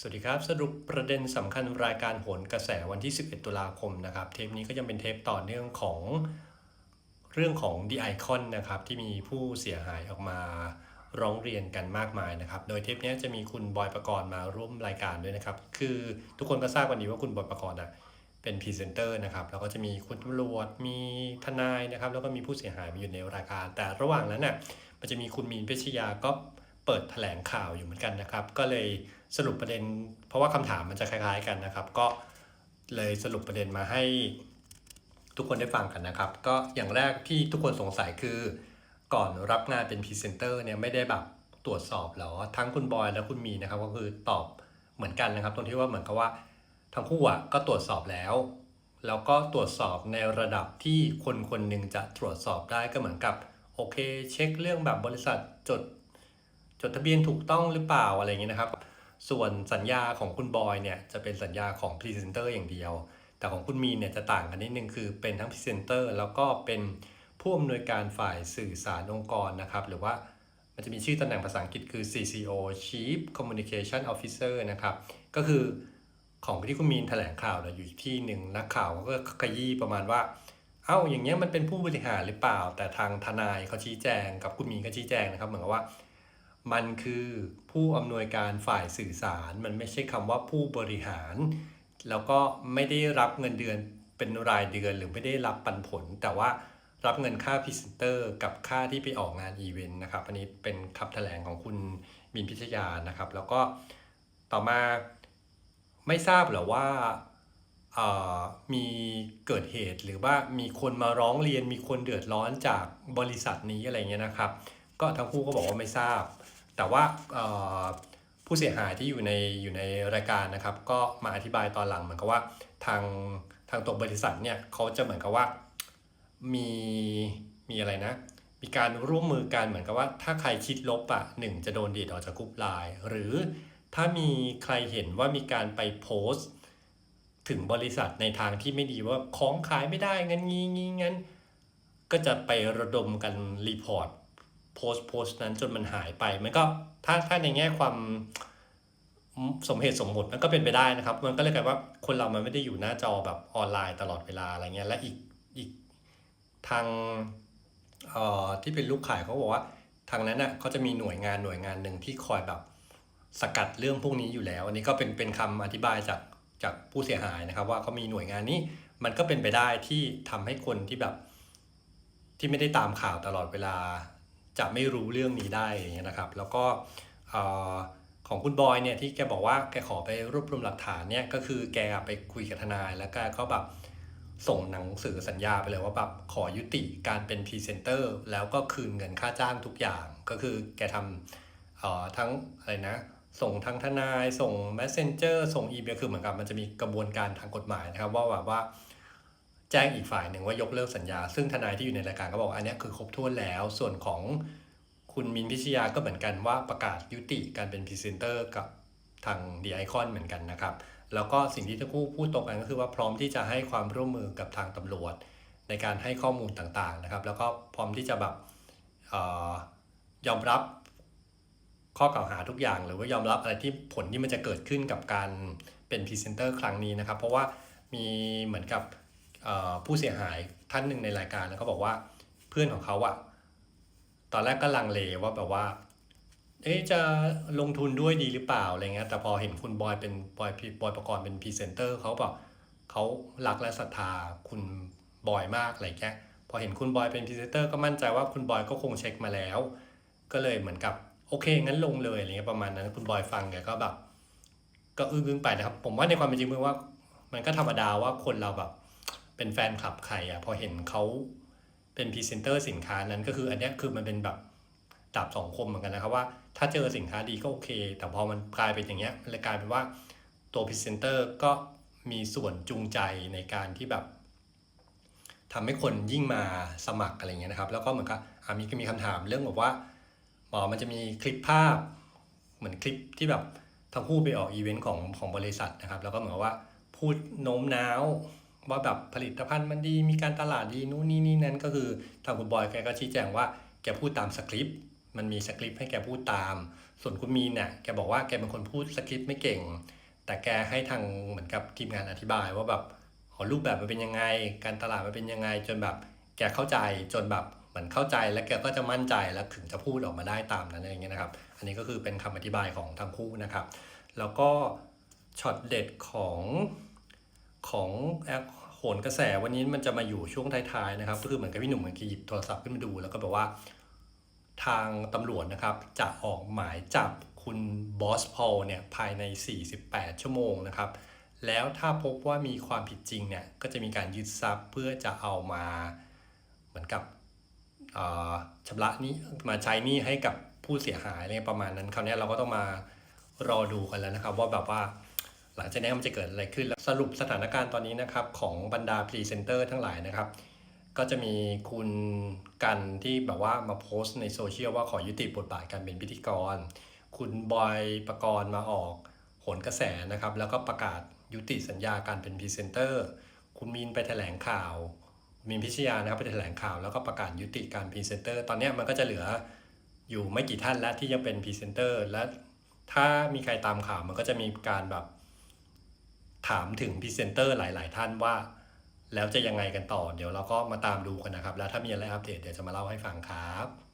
สวัสดีครับ สรุปประเด็นสำคัญรายการโหนกระแสวันที่ 11 ตุลาคมนะครับ เทปนี้ก็ยังเป็นเทปต่อเนื่องของเรื่องของ The Icon นะครับที่มีผู้เสียหายออกมาร้องเรียนกันมากมายนะครับ โดยเทปนี้จะมีคุณบอยประกรณ์มาร่วมรายการด้วยนะครับ คือทุกคนก็ทราบวันนี้ว่าคุณบอยประกรณ์อะเป็นพรีเซนเตอร์นะครับ แล้วก็จะมีคุณตำรวจ มีทนายนะครับ แล้วก็มีผู้เสียหายมาอยู่ในรายการ แต่ระหว่างนั้นน่ะมันจะมีคุณมีนเพชยาก็ เปิดแถลงข่าวอยู่เหมือนกันนะครับ ก็เลยสรุปประเด็น เพราะว่าคำถามมันจะคล้ายๆกันนะครับ ก็เลยสรุปประเด็นมาให้ทุกคนได้ฟังกันนะครับ ก็อย่างแรกที่ทุกคนสงสัยคือ ก่อนรับงานเป็นพรีเซนเตอร์เนี่ยไม่ได้แบบตรวจสอบหรอทั้งคุณบอยและคุณมีนะครับ ก็คือตอบเหมือนกันนะครับ ตรงที่ว่าเหมือนกับว่าทั้งคู่อะก็ตรวจสอบแล้วแล้วก็ตรวจสอบในระดับที่คนคนหนึ่งจะตรวจสอบได้ก็เหมือนกับโอเค เช็คเรื่องแบบบริษัทจด จดทะเบียนถูกต้องหรือเปล่าอะไรอย่างเงี้ยนะครับ ส่วนสัญญาของคุณบอยเนี่ยจะเป็นสัญญาของพรีเซนเตอร์อย่างเดียว แต่ของคุณมีนเนี่ยจะต่างกันนิดนึงคือเป็นทั้งพรีเซนเตอร์แล้วก็เป็นผู้อำนวยการฝ่ายสื่อสารองค์กรนะครับ หรือว่ามันจะมีชื่อตำแหน่งภาษาอังกฤษคือ CCO Chief Communication Officer นะครับ ก็คือของที่คุณมีนแถลงข่าวเนี่ยอยู่ที่หนึ่งนักข่าวก็ขยี้ประมาณว่า เอ้าอย่างเงี้ยมันเป็นผู้บริหารหรือเปล่า แต่ทางทนายเขาชี้แจงกับคุณมีนก็ชี้แจงนะครับ เหมือนกับว่า มันคือผู้อำนวยการฝ่ายสื่อสาร มันไม่ใช่คำว่าผู้บริหาร แล้วก็ไม่ได้รับเงินเดือนเป็นรายเดือนหรือไม่ได้รับปันผล แต่ว่ารับเงินค่าพรีเซนเตอร์กับค่าที่ไปออกงานอีเวนต์นะครับ อันนี้เป็นคำแถลงของคุณมินพิชยานะครับ แล้วก็ต่อมาไม่ทราบหรอว่ามีเกิดเหตุหรือว่ามีคนมาร้องเรียนมีคนเดือดร้อนจากบริษัทนี้อะไรเงี้ยนะครับ ก็ทั้งคู่ก็บอกว่าไม่ทราบ แต่ว่าผู้เสียหายที่อยู่ในอยู่ในรายการนะครับ ก็มาอธิบายตอนหลังเหมือนกับว่าทางทางตัวบริษัทเนี่ยเขาจะเหมือนกับว่ามีมีอะไรนะ มีการร่วมมือกันเหมือนกับว่า ถ้าใครคิดลบอะหนึ่งจะโดนดีดออกจากกรุ๊ปไลน์หรือถ้ามีใครเห็นว่ามีการไปโพสต์ ถึงบริษัทในทางที่ไม่ดีว่าของขายไม่ได้งั้นงี้งี้งั้น ก็จะไประดมกันรีพอร์ต โพสต์โพสต์นั้นจนมันหายไปมันก็ถ้าถ้าในแง่ความสมเหตุสมผลมันก็เป็นไปได้นะครับ มันก็เลยกลายว่าคนเรามันไม่ได้อยู่หน้าจอแบบออนไลน์ตลอดเวลาอะไรเงี้ยและอีกอีกทางเอ่อที่เป็นลูกขายเขาบอกว่าทางนั้นน่ะเขาจะมีหน่วยงานหน่วยงานหนึ่งที่คอยแบบสกัดเรื่องพวกนี้อยู่แล้ว อันนี้ก็เป็นเป็นคำอธิบายจากจากผู้เสียหายนะครับ ว่าเขามีหน่วยงานนี้ มันก็เป็นไปได้ที่ทำให้คนที่แบบที่ไม่ได้ตามข่าวตลอดเวลา จะไม่รู้เรื่องนี้ได้อย่างเงี้ยนะครับ แล้วก็ของคุณบอยเนี่ยที่แกบอกว่าแกขอไปรวบรวมหลักฐานเนี่ยก็คือแกไปคุยกับทนายแล้วแกก็แบบส่งหนังสือสัญญาไปเลยว่าแบบขอยุติการเป็นพรีเซนเตอร์แล้วก็คืนเงินค่าจ้างทุกอย่าง ก็คือแกทำทั้งอะไรนะ ส่งทั้งทนาย ส่ง messenger ส่งอีเมลคือเหมือนกับมันจะมีกระบวนการทางกฎหมายนะครับ ว่าแบบว่า แจ้งอีกฝ่ายหนึ่งว่ายกเลิกสัญญา ซึ่งทนายที่อยู่ในรายการก็บอกอันนี้คือครบถ้วนแล้ว ส่วนของคุณมินพิชยาก็เหมือนกันว่าประกาศยุติการเป็นพรีเซนเตอร์กับทางดีไอคอนเหมือนกันนะครับ แล้วก็สิ่งที่ทั้งคู่พูดตรงกันก็คือว่าพร้อมที่จะให้ความร่วมมือกับทางตำรวจ ในการให้ข้อมูลต่างๆนะครับ แล้วก็พร้อมที่จะแบบออยอมรับข้อกล่าวหาทุกอย่าง หรือว่ายอมรับอะไรที่ผลที่มันจะเกิดขึ้นกับการเป็นพรีเซนเตอร์ครั้งนี้นะครับ เพราะว่ามีเหมือนกับ ผู้เสียหายท่านหนึ่งในรายการแล้วเขาบอกว่าเพื่อนของเขาอะตอนแรกก็ลังเลว่าแบบว่าเอ๊จะลงทุนด้วยดีหรือเปล่าอะไรเงี้ยแต่พอเห็นคุณบอยเป็นบอยบอยประกรณ์เป็นพรีเซนเตอร์เขาแบบเขารักและศรัทธาคุณบอยมากอะไรเงี้ยพอเห็นคุณบอยเป็นพรีเซนเตอร์ก็มั่นใจว่าคุณบอยก็คงเช็คมาแล้ว ก็เลยเหมือนกับโอเคงั้นลงเลยอะไรเงี้ยประมาณนั้นคุณบอยฟังแกก็แบบ ก็อึ้งๆไปนะครับ ผมว่าในความเป็นจริงมันว่า มันก็ธรรมดาว่าคนเราแบบ เป็นแฟนคลับใครอะพอเห็นเขาเป็นพรีเซนเตอร์สินค้านั้นก็คืออันนี้คือมันเป็นแบบดาบสองคมเหมือนกันนะครับว่าถ้าเจอสินค้าดีก็โอเค แต่พอมันกลายเป็นอย่างเงี้ยมันเลยกลายเป็นว่าตัวพรีเซนเตอร์ก็มีส่วนจูงใจในการที่แบบทำให้คนยิ่งมาสมัครอะไรเงี้ยนะครับ แล้วก็เหมือนกับมีก็มีคำถามเรื่องแบบว่าหมอมันจะมีคลิปภาพ เหมือนคลิปที่แบบทั้งคู่ไปออกอีเวนต์ของของบริษัทนะครับ แล้วก็เหมือนว่าพูดโน้มน้าว ว่าแบบผลิตภัณฑ์มันดีมีการตลาดดีนู่นนี่นี่นั่นก็คือทางคุณบอยแกก็ชี้แจงว่าแกพูดตามสคริปต์มันมีสคริปต์ให้แกพูดตาม ส่วนคุณมีนเนี่ยแกบอกว่าแกเป็นคนพูดสคริปต์ไม่เก่ง แต่แกให้ทางเหมือนกับทีมงานอธิบายว่าแบบอ๋อรูปแบบมันเป็นยังไง การตลาดมันเป็นยังไง จนแบบแกเข้าใจจนแบบเหมือนเข้าใจแล้วแกก็จะมั่นใจแล้วถึงจะพูดออกมาได้ตามนั้นอะไรเงี้ยนะครับ อันนี้ก็คือเป็นคำอธิบายของทั้งคู่นะครับ แล้วก็ช็อตเด็ดของของ โหนกระแสวันนี้มันจะมาอยู่ช่วงท้ายๆนะครับ ก็คือเหมือนกับพี่หนุ่มเหมือนกับหยิบโทรศัพท์ขึ้นมาดู แล้วก็แบบว่าทางตำรวจนะครับจะออกหมายจับคุณบอสพอลเนี่ยภายใน 48 ชั่วโมงนะครับ แล้วถ้าพบว่ามีความผิดจริงเนี่ยก็จะมีการยึดทรัพย์เพื่อจะเอามาเหมือนกับชำระนี้มาใช้นี้ให้กับผู้เสียหายอะไรประมาณนั้นคราวนี้เราก็ต้องมารอดูกันแล้วนะครับ ว่าแบบว่า หลังจากนี้มันจะเกิดอะไรขึ้นแล้วสรุปสถานการณ์ตอนนี้นะครับของบรรดาพรีเซนเตอร์ทั้งหลายนะครับ ก็จะมีคุณกันที่แบบว่ามาโพสต์ในโซเชียลว่าขอยุติบทบาทการเป็นพิธีกร คุณบอยประกรณ์มาออกโหนกระแสนะครับ แล้วก็ประกาศยุติสัญญาการเป็นพรีเซนเตอร์ คุณมีนไปแถลงข่าว มีนพิชยานะครับไปแถลงข่าวแล้วก็ประกาศยุติการพรีเซนเตอร์ ตอนนี้มันก็จะเหลืออยู่ไม่กี่ท่านแล้วที่ยังเป็นพรีเซนเตอร์ และถ้ามีใครตามข่าวมันก็จะมีการแบบ ถามถึงพรีเซนเตอร์หลาย ๆ ท่านว่า แล้วจะยังไงกันต่อ เดี๋ยวเราก็มาตามดูกันนะครับ แล้วถ้ามีอะไรอัปเดตเดี๋ยวจะมาเล่าให้ฟังครับ